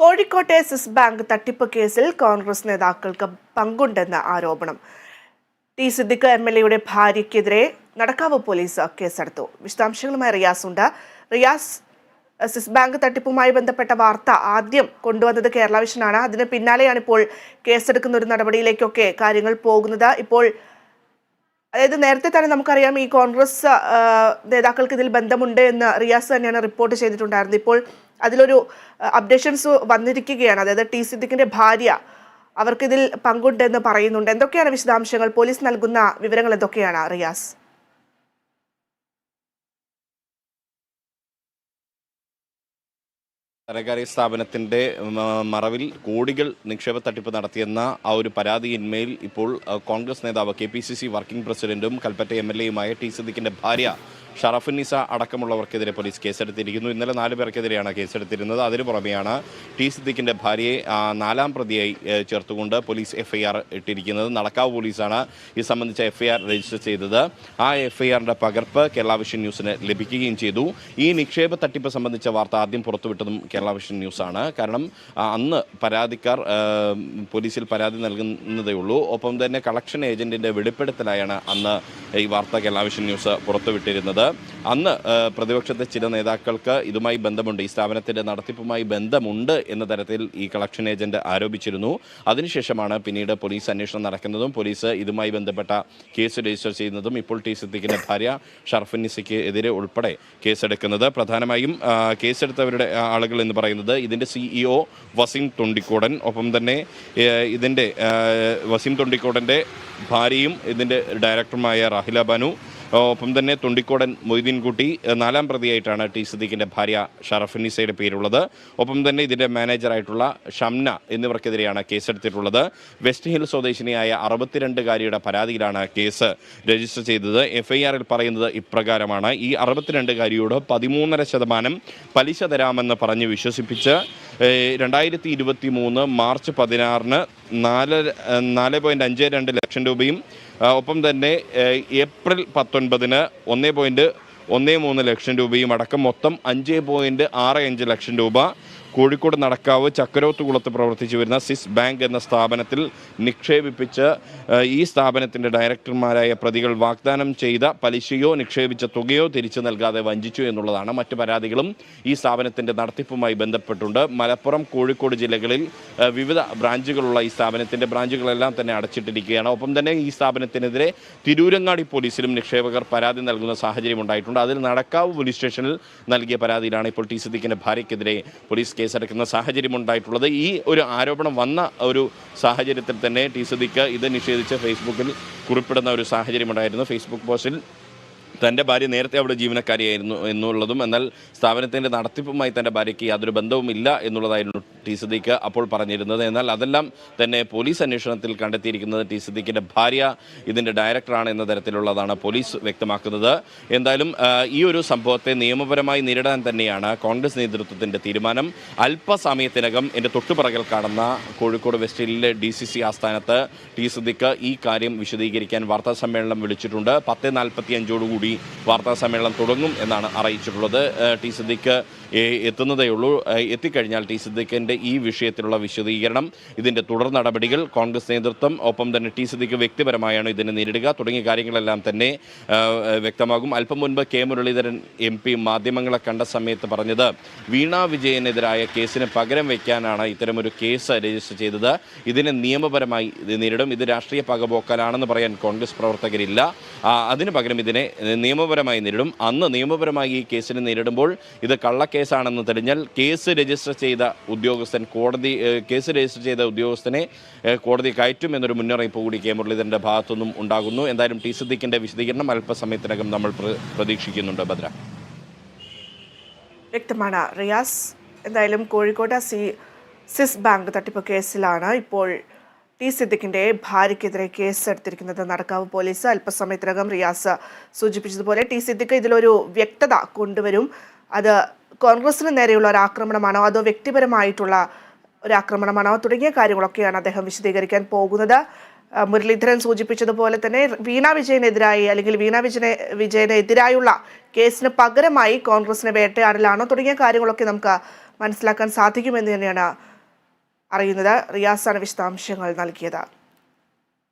കോഴിക്കോട്ടെ Swiss bank തട്ടിപ്പ് കേസിൽ കോൺഗ്രസ് നേതാക്കൾക്ക് പങ്കുണ്ടെന്ന ആരോപണം. ടി സിദ്ദിഖ് എം എൽ എയുടെ ഭാര്യയ്ക്കെതിരെ നടക്കാവ് പോലീസ് കേസെടുത്തു. വിശദാംശങ്ങളുമായി റിയാസ് ഉണ്ട്. റിയാസ് സ്വിസ് ബാങ്ക് തട്ടിപ്പുമായി ബന്ധപ്പെട്ട വാർത്ത ആദ്യം കൊണ്ടുവന്നത് കേരള വിഷനാണ്. അതിന് പിന്നാലെയാണ് ഇപ്പോൾ കേസെടുക്കുന്ന ഒരു നടപടിയിലേക്കൊക്കെ കാര്യങ്ങൾ പോകുന്നത്. ഇപ്പോൾ അതായത് നേരത്തെ തന്നെ നമുക്കറിയാം ഈ കോൺഗ്രസ് നേതാക്കൾക്ക് ഇതിൽ ബന്ധമുണ്ട് എന്ന് റിയാസ് തന്നെയാണ് റിപ്പോർട്ട് ചെയ്തിട്ടുണ്ടായിരുന്നത്. ഇപ്പോൾ അതിലൊരു അപ്ഡേഷൻസ് വന്നിരിക്കുകയാണ്. അതായത് ടി സിദ്ദിഖിന്റെ ഭാര്യ അവർക്കിതിൽ പങ്കുണ്ടെന്ന് പറയുന്നുണ്ട്. എന്തൊക്കെയാണ് വിശദാംശങ്ങൾ? പോലീസ് നൽകുന്ന വിവരങ്ങൾ എന്തൊക്കെയാണ് റിയാസ്? ധനകാര്യ സ്ഥാപനത്തിന്റെ മറവിൽ കോടികൾ നിക്ഷേപ തട്ടിപ്പ് നടത്തിയെന്ന ആ ഒരു പരാതിയിന്മേൽ ഇപ്പോൾ കോൺഗ്രസ് നേതാവ് K P C C working പ്രസിഡന്റും കൽപ്പറ്റ എം എൽ എയുമായ ടി സിദ്ദിഖിന്റെ ഭാര്യ ഷറഫുന്നിസ അടക്കമുള്ളവർക്കെതിരെ പോലീസ് കേസെടുത്തിരിക്കുന്നു. ഇന്നലെ നാല് പേർക്കെതിരെയാണ് കേസെടുത്തിരുന്നത്. അതിനു പുറമെയാണ് ടി സിദ്ദിഖിന്റെ ഭാര്യയെ നാലാം പ്രതിയായി ചേർത്തുകൊണ്ട് പോലീസ് എഫ്ഐആർ ഇട്ടിരിക്കുന്നത്. നടക്കാവ് പോലീസാണ് ഇത് സംബന്ധിച്ച എഫ്ഐആർ രജിസ്റ്റർ ചെയ്തത്. ആ എഫ്ഐആറിന്റെ പകർപ്പ് കേരള വിഷൻ ന്യൂസിന് ലഭിക്കുകയും ചെയ്തു. ഈ നിക്ഷേപ തട്ടിപ്പ് സംബന്ധിച്ച വാർത്ത ആദ്യം പുറത്തുവിട്ടതും കേരള വിഷൻ ന്യൂസാണ്. കാരണം അന്ന് പരാതിക്കാർ പോലീസിൽ പരാതി നൽകുന്നതേ ഉള്ളൂ. ഒപ്പം തന്നെ കളക്ഷൻ ഏജന്റിന്റെ വെളിപ്പെടുത്തലായാണ് അന്ന് ഈ വാർത്ത കേരള വിഷൻ ന്യൂസ് പുറത്തുവിട്ടിരുന്നത് അന്ന് പ്രതിപക്ഷത്തെ ചില നേതാക്കൾക്ക് ഇതുമായി ബന്ധമുണ്ട്. ഈ സ്ഥാപനത്തിന്റെ നടത്തിപ്പുമായി ബന്ധമുണ്ട് എന്ന തരത്തിൽ ഈ കളക്ഷൻ ഏജന്റ് ആരോപിച്ചിരുന്നു. അതിനുശേഷമാണ് പിന്നീട് പോലീസ് അന്വേഷണം നടക്കുന്നതും പോലീസ് ഇതുമായി ബന്ധപ്പെട്ട കേസ് രജിസ്റ്റർ ചെയ്യുന്നതും ഇപ്പോൾ ടി സിദ്ദിഖിന്റെ ഭാര്യ ഷർഫുന്നിസയ്ക്ക് എതിരെ ഉൾപ്പെടെ കേസെടുക്കുന്നത്. പ്രധാനമായും കേസെടുത്തവരുടെ ആളുകൾ എന്ന് പറയുന്നത് ഇതിന്റെ സിഇഒ വസീം തൊണ്ടിക്കോടൻ. ഒപ്പം തന്നെ ഇതിന്റെ വസീം തൊണ്ടിക്കോടന്റെ ഭാര്യയും ഇതിന്റെ ഡയറക്ടറുമായ റാഹില ബാനു. ഒപ്പം തന്നെ തൊണ്ടിക്കോടൻ മൊയ്തീൻകുട്ടി നാലാം പ്രതിയായിട്ടാണ് ടി സദീഖിന്റെ ഭാര്യ ഷറഫിനിസയുടെ പേരുള്ളത്. ഒപ്പം തന്നെ ഇതിന്റെ മാനേജറായിട്ടുള്ള ഷംന എന്നിവർക്കെതിരെയാണ് കേസെടുത്തിട്ടുള്ളത്. വെസ്റ്റ് ഹിൽ സ്വദേശിനിയായ അറുപത്തിരണ്ടുകാരിയുടെ പരാതിയിലാണ് കേസ് രജിസ്റ്റർ ചെയ്തത്. എഫ്ഐആറിൽ പറയുന്നത് ഇപ്രകാരമാണ്. ഈ അറുപത്തിരണ്ടുകാരിയോട് പതിമൂന്നര ശതമാനം പലിശ തരാമെന്ന് പറഞ്ഞ് വിശ്വസിപ്പിച്ച് രണ്ടായിരത്തി ഇരുപത്തി മൂന്ന് മാർച്ച് പതിനാറിന് നാല് നാല് പോയിന്റ് അഞ്ച് രണ്ട് ലക്ഷം രൂപയും ഒപ്പം തന്നെ ഏപ്രിൽ പത്തൊൻപതിന് ഒന്നേ പോയിന്റ് ഒന്നേ മൂന്ന് ലക്ഷം രൂപയും അടക്കം മൊത്തം അഞ്ച് പോയിന്റ് ആറ് അഞ്ച് ലക്ഷം രൂപ. കോഴിക്കോട് നടക്കാവ് ചക്കരോത്തുകുളത്ത് പ്രവർത്തിച്ചു വരുന്ന സിസ് ബാങ്ക് എന്ന സ്ഥാപനത്തിൽ നിക്ഷേപിപ്പിച്ച് ഈ സ്ഥാപനത്തിന്റെ ഡയറക്ടർമാരായ പ്രതികൾ വാഗ്ദാനം ചെയ്ത പലിശയോ നിക്ഷേപിച്ച തുകയോ തിരിച്ചു നൽകാതെ വഞ്ചിച്ചു എന്നുള്ളതാണ് മറ്റു പരാതികളും ഈ സ്ഥാപനത്തിന്റെ നടത്തിപ്പുമായി ബന്ധപ്പെട്ടുണ്ട്. മലപ്പുറം കോഴിക്കോട് ജില്ലകളിൽ വിവിധ ബ്രാഞ്ചുകളുള്ള ഈ സ്ഥാപനത്തിന്റെ ബ്രാഞ്ചുകളെല്ലാം തന്നെ അടച്ചിട്ടിരിക്കുകയാണ്. ഒപ്പം തന്നെ ഈ സ്ഥാപനത്തിനെതിരെ തിരൂരങ്ങാടി പോലീസിലും നിക്ഷേപകർ പരാതി നൽകുന്ന സാഹചര്യം ഉണ്ടായിട്ടുണ്ട്. അതിൽ നടക്കാവ് പോലീസ് സ്റ്റേഷനിൽ നൽകിയ പരാതിയിലാണ് ഇപ്പോൾ ടി സിദ്ദിഖിന്റെ ഭാര്യയ്ക്കെതിരെ പോലീസ് കേസെടുക്കുന്ന സാഹചര്യം ഉണ്ടായിട്ടുള്ളത് ഈ ഒരു ആരോപണം വന്ന ഒരു സാഹചര്യത്തിൽ തന്നെ ടി സുദിക്ക് ഇത് നിഷേധിച്ച് ഫേസ്ബുക്കിൽ കുറിപ്പിടുന്ന ഒരു സാഹചര്യം ഉണ്ടായിരുന്നു ഫേസ്ബുക്ക് പോസ്റ്റിൽ തന്റെ ഭാര്യ നേരത്തെ അവിടെ ജീവനക്കാരിയായിരുന്നു എന്നുള്ളതും എന്നാൽ സ്ഥാപനത്തിന്റെ നടത്തിപ്പുമായി തന്റെ ഭാര്യയ്ക്ക് യാതൊരു ബന്ധവുമില്ല എന്നുള്ളതായിരുന്നു ടി സിദ്ദീഖ് അപ്പോൾ പറഞ്ഞിരുന്നത്. എന്നാൽ അതെല്ലാം തന്നെ പോലീസ് അന്വേഷണത്തിൽ കണ്ടെത്തിയിരിക്കുന്നത് ടി സിദ്ദീഖിന്റെ ഭാര്യ ഇതിന്റെ ഡയറക്ടറാണ് എന്ന തരത്തിലുള്ളതാണ് പോലീസ് വ്യക്തമാക്കുന്നത്. എന്തായാലും ഈ ഒരു സംഭവത്തെ നിയമപരമായി നേരിടാൻ തന്നെയാണ് കോൺഗ്രസ് നേതൃത്വത്തിന്റെ തീരുമാനം. അല്പസമയത്തിനകം എന്റെ തൊട്ടുപിറകിൽ കാണുന്ന കോഴിക്കോട് വെസ്റ്റ് ഹില്ലിലെ ഡി സി സി ആസ്ഥാനത്ത് ടി സിദ്ദീഖ് ഈ കാര്യം വിശദീകരിക്കാൻ വാർത്താ സമ്മേളനം വിളിച്ചിട്ടുണ്ട്. പത്ത് നാൽപ്പത്തി അഞ്ചോടുകൂടി വാർത്താ സമ്മേളനം തുടങ്ങും എന്നാണ് അറിയിച്ചിട്ടുള്ളത്. ടി സിദ്ദീഖ് എത്തുന്നതേ ഉള്ളൂ. എത്തിക്കഴിഞ്ഞാൽ ടി സിദ്ദിഖിന്റെ ഈ വിഷയത്തിലുള്ള വിശദീകരണം ഇതിന്റെ തുടർ നടപടികൾ കോൺഗ്രസ് നേതൃത്വം ഒപ്പം തന്നെ ടി സിദ്ദിഖ് വ്യക്തിപരമായാണ് ഇതിനെ നേരിടുക. തുടങ്ങിയ കാര്യങ്ങളെല്ലാം തന്നെ വ്യക്തമാകും. അല്പം മുൻപ് കെ മുരളീധരൻ എം പി മാധ്യമങ്ങളെ കണ്ട സമയത്ത് പറഞ്ഞത് വീണ വിജയനെതിരായ കേസിന് പകരം വയ്ക്കാനാണ് ഇത്തരമൊരു കേസ് രജിസ്റ്റർ ചെയ്തത്. ഇതിനെ നിയമപരമായി നേരിടും. ഇത് രാഷ്ട്രീയ പകപോക്കലാണെന്ന് പറയാൻ കോൺഗ്രസ് പ്രവർത്തകരില്ല. അതിന് പകരം ഇതിനെ നിയമപരമായി നേരിടും. അന്ന് നിയമപരമായി ഈ കേസിനെ നേരിടുമ്പോൾ ഇത് കള്ളക്കേസാണെന്ന് തെളിഞ്ഞാൽ കേസ് രജിസ്റ്റർ ചെയ്ത ഉദ്യോഗസ്ഥൻ കോടതി കേസ് രജിസ്റ്റർ ചെയ്ത ഉദ്യോഗസ്ഥനെ കോടതി കയറ്റും എന്നൊരു മുന്നറിയിപ്പ് കൂടി കെ മുരളീധരന്റെ ഭാഗത്തുനിന്നും ഉണ്ടാകുന്നു. എന്തായാലും ടി സിദ്ദിഖിന്റെ വിശദീകരണം അല്പസമയത്തിനകം നമ്മൾ പ്ര- പ്രതീക്ഷിക്കുന്നുണ്ട് ഭദ്ര. വ്യക്തമാണ് റിയാസ്. എന്തായാലും കോഴിക്കോട് സി സിസ് ബാങ്ക് തട്ടിപ്പ് കേസിലാണ് ഇപ്പോൾ ടി സിദ്ദിഖിന്റെ ഭാര്യയ്ക്കെതിരെ കേസ് എടുത്തിരിക്കുന്നത് നടക്കാവ് പോലീസ് അല്പസമയത്തിനകം റിയാസ് സൂചിപ്പിച്ചതുപോലെ ടി സിദ്ദിഖ് ഇതിലൊരു വ്യക്തത കൊണ്ടുവരും. അത് കോൺഗ്രസിന് നേരെയുള്ള ഒരു ആക്രമണമാണോ? അതോ വ്യക്തിപരമായിട്ടുള്ള ഒരു ആക്രമണമാണോ? തുടങ്ങിയ കാര്യങ്ങളൊക്കെയാണ് അദ്ദേഹം വിശദീകരിക്കാൻ പോകുന്നത്. മുരളീധരൻ സൂചിപ്പിച്ചതുപോലെ തന്നെ വീണ വിജയനെതിരായി അല്ലെങ്കിൽ വീണ വിജയനെ വിജയനെതിരായുള്ള കേസിന് പകരമായി കോൺഗ്രസിനെ വേട്ടയാടലാണോ? തുടങ്ങിയ കാര്യങ്ങളൊക്കെ നമുക്ക് മനസ്സിലാക്കാൻ സാധിക്കുമെന്ന് തന്നെയാണ് അറിയുന്നത്. റിയാസാണ് വിശദാംശങ്ങൾ നൽകിയത്.